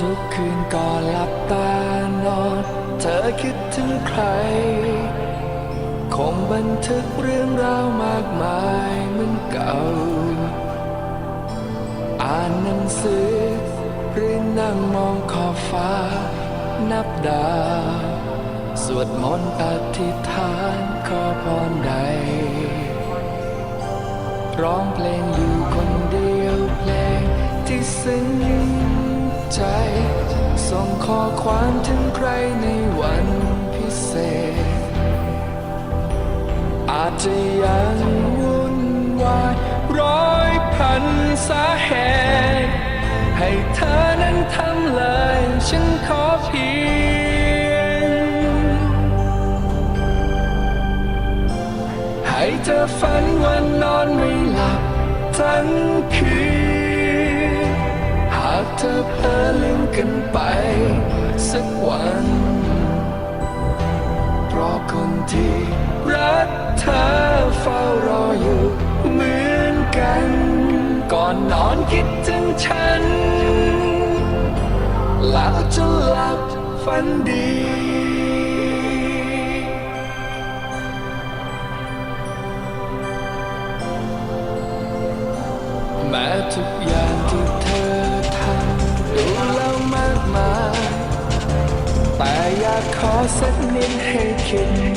ทุกคืนก่อนหลับตานอน เธอคิดถึงใคร คงบันทึกเรื่องราวมากมายเหมือนเก่า อ่านหนังสือหรือนั่งมองขอบฟ้า นับดาว สวดมนต์อธิษฐานขอพรใด ร้องเพลงอยู่คนเดียวเพลงที่ซึ้ง ใจ ส่งข้อความถึงใครในวันพิเศษ อาจจะยังวุ่นวายร้อยพันสาเหตุ ให้เธอนั้นทำเลย ฉันขอเพียง ให้เธอฝันวันนอนไม่หลับทั้งคืน ธอเพลอลืมกันไป สักวัน เพราะคนที่รักเธอเฝ้ารออยู่เหมือนกัน ก่อนนอนคิดถึงฉัน แล้วจะหลับฝันดีแม้ทุกอย่าง อยากขอสักนิดให้คิด